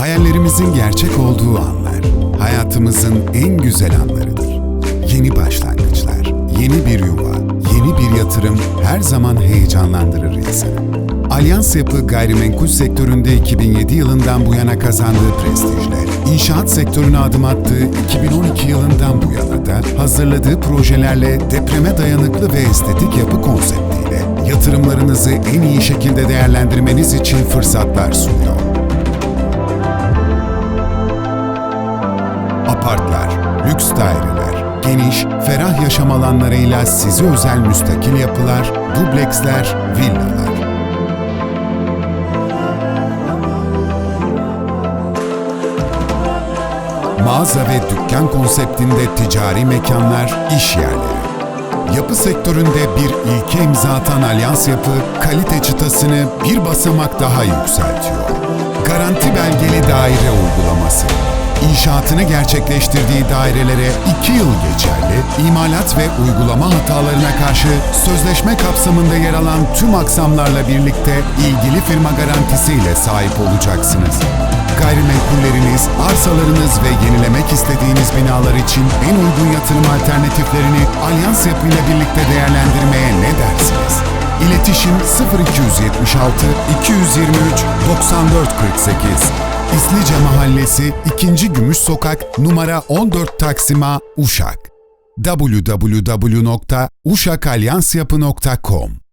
Hayallerimizin gerçek olduğu anlar, hayatımızın en güzel anlarıdır. Yeni başlangıçlar, yeni bir yuva, yeni bir yatırım her zaman heyecanlandırır insanı. Alyans Yapı gayrimenkul sektöründe 2007 yılından bu yana kazandığı prestijle, inşaat sektörüne adım attığı 2012 yılından bu yana da hazırladığı projelerle depreme dayanıklı ve estetik yapı konseptiyle yatırımlarınızı en iyi şekilde değerlendirmeniz için fırsatlar sunuyor. Apartlar, lüks daireler, geniş, ferah yaşam alanlarıyla size özel müstakil yapılar, dubleksler, villalar. Mağaza ve dükkan konseptinde ticari mekanlar, iş yerleri. Yapı sektöründe bir ilke imza atan Alyans Yapı, kalite çıtasını bir basamak daha yükseltiyor. Garanti belgeli daire uygulaması. İnşaatını gerçekleştirdiği dairelere 2 yıl geçerli, imalat ve uygulama hatalarına karşı sözleşme kapsamında yer alan tüm aksamlarla birlikte ilgili firma garantisiyle sahip olacaksınız. Gayrimenkulleriniz, arsalarınız ve yenilemek istediğiniz binalar için en uygun yatırım alternatiflerini Alyans Yapı ile birlikte değerlendirmeye ne dersiniz? İletişim 0276 223 9448 İslice Mahallesi 2. Gümüş Sokak numara 14 Taksima Uşak www.uşakalyansyapı.com